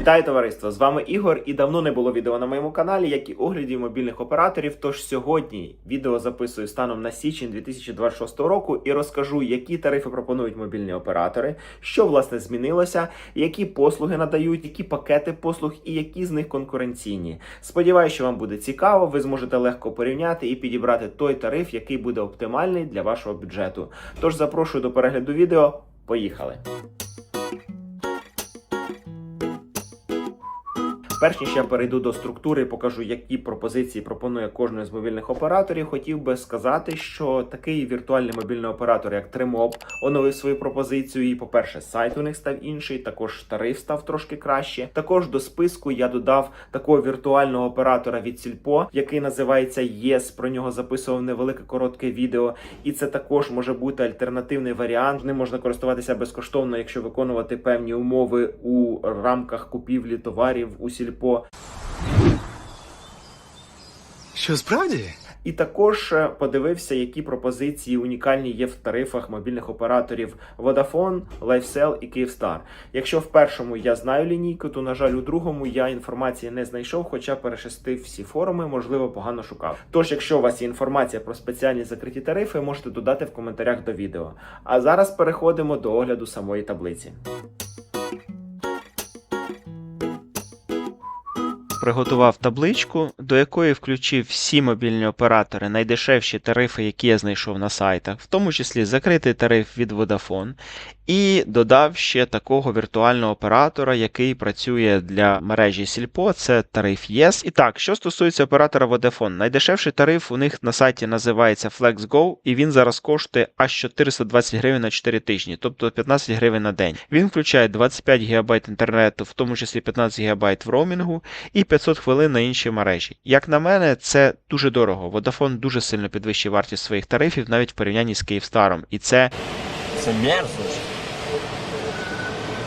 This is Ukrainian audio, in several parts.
Вітаю товариство! З вами Ігор, і давно не було відео на моєму каналі, як і оглядів мобільних операторів. Тож сьогодні відео записую станом на січень 2026 року і розкажу, які тарифи пропонують мобільні оператори, що власне змінилося, які послуги надають, які пакети послуг і які з них конкуренційні. Сподіваюся, що вам буде цікаво. Ви зможете легко порівняти і підібрати той тариф, який буде оптимальний для вашого бюджету. Тож запрошую до перегляду відео. Поїхали! Перш ніж я перейду до структури і покажу, які пропозиції пропонує кожен з мобільних операторів, хотів би сказати, що такий віртуальний мобільний оператор, як Trimop, оновив свою пропозицію. І, по-перше, сайт у них став інший, також тариф став трошки краще. Також до списку я додав такого віртуального оператора від Сільпо, який називається ЄС. Про нього записував невелике коротке відео, і це також може бути альтернативний варіант. Ним можна користуватися безкоштовно, якщо виконувати певні умови у рамках купівлі товарів у Сільпо. Що справді? І також е, подивився, які пропозиції унікальні є в тарифах мобільних операторів Vodafone, LifeCell і Kyivstar. Якщо в першому я знаю лінійку, то на жаль, у другому я інформації не знайшов, хоча перешестив всі форуми, можливо, погано шукав. Тож, якщо у вас є інформація про спеціальні закриті тарифи, можете додати в коментарях до відео. А зараз переходимо до огляду самої таблиці. Приготував табличку, до якої включив всі мобільні оператори, найдешевші тарифи, які я знайшов на сайтах, в тому числі закритий тариф від Vodafone, і додав ще такого віртуального оператора, який працює для мережі Сільпо, це тариф ЄС. І так, що стосується оператора Vodafone, найдешевший тариф у них на сайті називається FlexGo, і він зараз коштує аж 420 гривень на 4 тижні, тобто 15 гривень на день. Він включає 25 ГБ інтернету, в тому числі 15 ГБ в роумінгу, і 500 хвилин на інші мережі. Як на мене, це дуже дорого. Vodafone дуже сильно підвищив вартість своїх тарифів навіть в порівнянні з Київстаром. І це Це мерзость.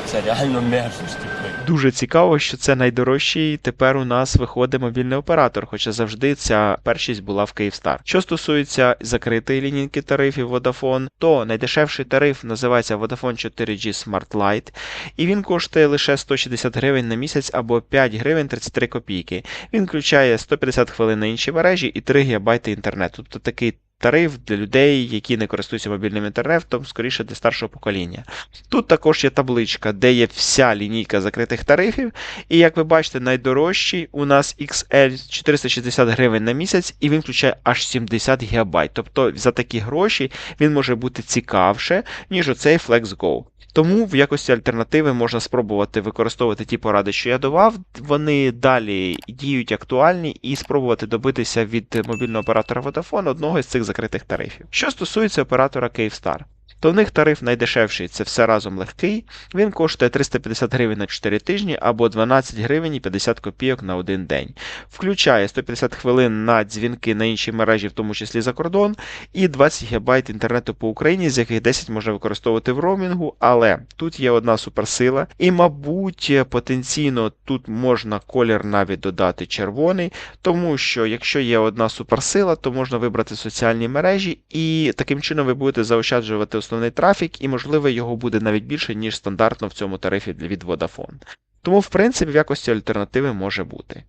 Це реально мерзость. Дуже цікаво, що це найдорожчий тепер у нас виходить мобільний оператор, хоча завжди ця першість була в Київстар. Що стосується закритої лінійки тарифів Vodafone, то найдешевший тариф називається Vodafone 4G Smart Lite, і він коштує лише 160 гривень на місяць або 5 гривень 33 копійки. Він включає 150 хвилин на інші мережі і 3 ГБ інтернету. Тобто такий тариф для людей, які не користуються мобільним інтернетом, скоріше для старшого покоління. Тут також є табличка, де є вся лінійка закритих тарифів. І як ви бачите, найдорожчий у нас XL 460 гривень на місяць, і він включає аж 70 ГБ. Тобто за такі гроші він може бути цікавше, ніж оцей FlexGo. Тому в якості альтернативи можна спробувати використовувати ті поради, що я давав. Вони далі діють актуальні, і спробувати добитися від мобільного оператора Vodafone одного із цих закритих тарифів. Що стосується оператора Kyivstar, то в них тариф найдешевший це все разом легкий. Він коштує 350 гривень на 4 тижні або 12 гривень і 50 копійок на один день. Включає 150 хвилин на дзвінки на інші мережі, в тому числі за кордон, і 20 ГБ інтернету по Україні, з яких 10 можна використовувати в роумінгу. Але тут є одна суперсила, і, мабуть, потенційно тут можна колір навіть додати червоний, тому що якщо є одна суперсила, то можна вибрати соціальні мережі, і таким чином ви будете заощаджувати основний трафік, і, можливо, його буде навіть більше, ніж стандартно в цьому тарифі від Vodafone. Тому, в принципі, в якості альтернативи може бути.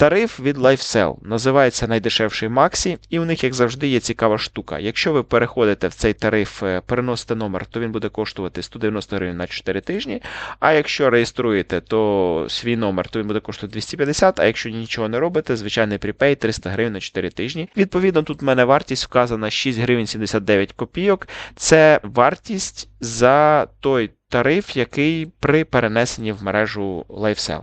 Тариф від LifeCell називається найдешевший Maxi, і у них, як завжди, є цікава штука. Якщо ви переходите в цей тариф, е, переносите номер, то він буде коштувати 190 гривень на 4 тижні. А якщо реєструєте, то свій номер, то він буде коштувати 250, а якщо нічого не робите, звичайний припей 300 гривень на 4 тижні. Відповідно, тут в мене вартість вказана 6 гривень 79 копійок. Це вартість за той тариф, який при перенесенні в мережу LifeCell.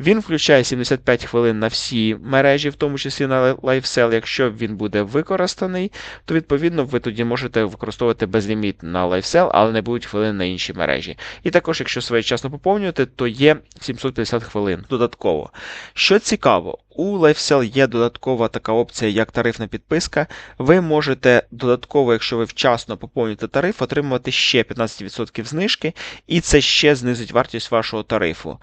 Він включає 75 хвилин на всі мережі, в тому числі на LifeCell. Якщо він буде використаний, то відповідно ви тоді можете використовувати безліміт на LifeCell, але не будуть хвилин на інші мережі. І також, якщо своєчасно поповнюєте, то є 750 хвилин додатково. Що цікаво, у LifeCell є додаткова така опція, як тарифна підписка. Ви можете додатково, якщо ви вчасно поповнюєте тариф, отримувати ще 15% знижки, і це ще знизить вартість вашого тарифу.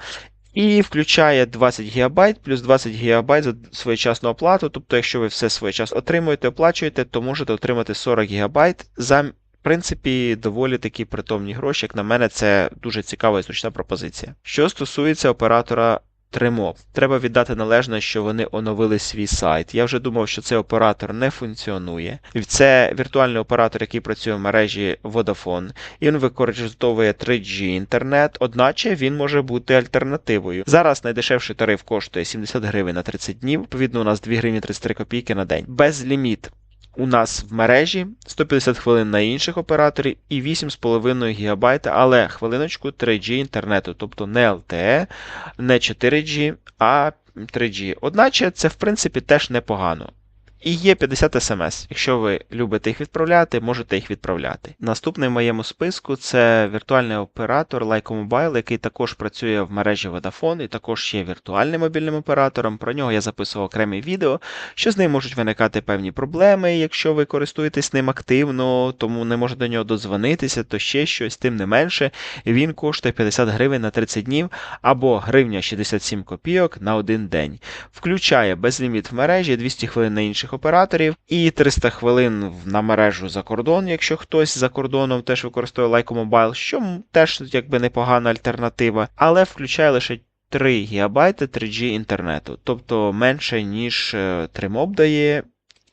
І включає 20 ГБ плюс 20 ГБ за своєчасну оплату. Тобто, якщо ви все своєчасно отримуєте, оплачуєте, то можете отримати 40 ГБ за принципі, доволі такі притомні гроші. Як на мене, це дуже цікава і зручна пропозиція. Що стосується оператора Тримо, треба віддати належне, що вони оновили свій сайт. Я вже думав, що цей оператор не функціонує. Це віртуальний оператор, який працює в мережі Vodafone, і він використовує 3G інтернет, одначе він може бути альтернативою. Зараз найдешевший тариф коштує 70 гривень на 30 днів. Відповідно, у нас 2 гривні 33 копійки на день. Безліміт у нас в мережі 150 хвилин на інших операторів і 8,5 ГБ, але хвилиночку 3G інтернету, тобто не LTE, не 4G, а 3G. Одначе це в принципі теж непогано. І є 50 смс. Якщо ви любите їх відправляти, можете їх відправляти. Наступний в моєму списку це віртуальний оператор Lyco Mobile, який також працює в мережі Vodafone і також є віртуальним мобільним оператором. Про нього я записував окреме відео, що з ним можуть виникати певні проблеми, якщо ви користуєтесь ним активно, тому не можете до нього додзвонитися, то ще щось, тим не менше, він коштує 50 гривень на 30 днів або гривня 67 копійок на один день. Включає безліміт в мережі, 200 хвилин на інших операторів і 300 хвилин на мережу за кордон, якщо хтось за кордоном теж використовує Lyco Mobile, що теж якби непогана альтернатива, але включає лише 3 ГБ 3G інтернету, тобто менше, ніж е, Trimop дає.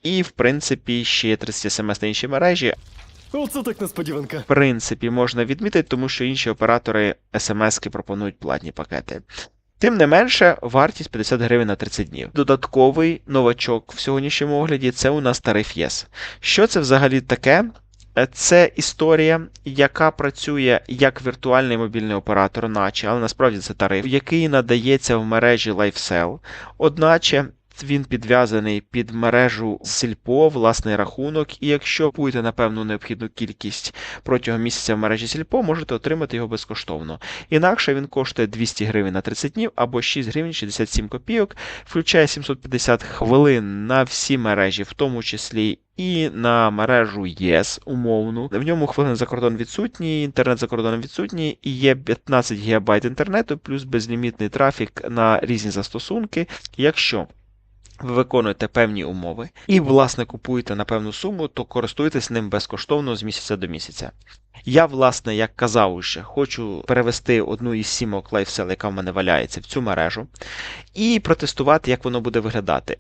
І, в принципі, ще є 30 смс на іншій мережі, Оце так несподіванка. в принципі, можна відмітити, тому що інші оператори смс-ки пропонують платні пакети. Тим не менше, вартість 50 гривень на 30 днів. Додатковий новачок в сьогоднішньому огляді це у нас тариф ЄС. Що це взагалі таке? Е, Це історія, яка працює як віртуальний мобільний оператор, наче, але насправді це тариф, який надається в мережі LifeSell. Одначе він підв'язаний під мережу Сільпо, власний рахунок, і якщо купуєте на певну необхідну кількість протягом місяця в мережі Сільпо, можете отримати його безкоштовно. Інакше він коштує 200 гривень на 30 днів або 6 гривень 67 копійок, включає 750 хвилин на всі мережі, в тому числі і на мережу ЄС умовну. В ньому хвилин за кордон відсутні, інтернет за кордоном відсутній, і є 15 ГБ інтернету, плюс безлімітний трафік на різні застосунки. Якщо ви виконуєте певні умови і, власне, купуєте на певну суму, то користуйтесь ним безкоштовно з місяця до місяця. Я, власне, як казав уже, хочу перевести одну із сімок LifeSell, яка в мене валяється, в цю мережу, і протестувати, як воно буде виглядати.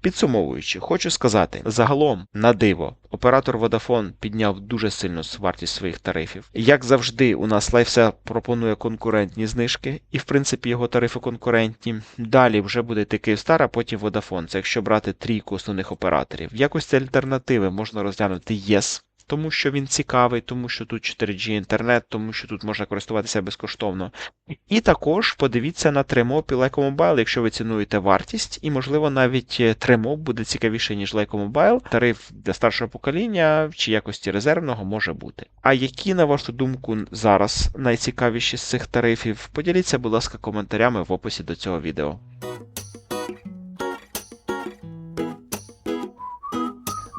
Підсумовуючи, хочу сказати, загалом, на диво, оператор Vodafone підняв дуже сильно вартість своїх тарифів. Як завжди, у нас LifeSell пропонує конкурентні знижки, і в принципі його тарифи конкурентні. Далі вже буде йти Київстар, а потім Vodafone. Це якщо брати трійку основних операторів. В якості альтернативи можна розглянути Yes. Тому що він цікавий, тому що тут 4G інтернет, тому що тут можна користуватися безкоштовно. І також подивіться на Trimop і Mobile, якщо ви цінуєте вартість, і, можливо, навіть е, буде цікавіше, ніж Lyco Mobile. Тариф для старшого покоління чи якості резервного може бути. А які, на вашу думку, зараз найцікавіші з цих тарифів? Поділіться, будь ласка, коментарями в описі до цього відео.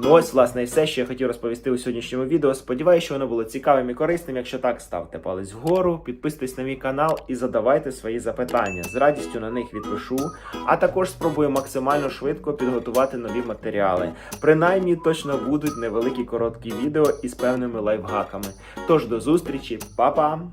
Ну ось, власне, і все, що я хотів розповісти у сьогоднішньому відео. Сподіваюся, що воно було цікавим і корисним. Якщо так, ставте палець вгору, підписуйтесь на мій канал і задавайте свої запитання. З радістю на них відпишу, а також спробую максимально швидко підготувати нові матеріали. Принаймні точно будуть невеликі короткі відео із певними лайфхаками. Тож до зустрічі, па-па!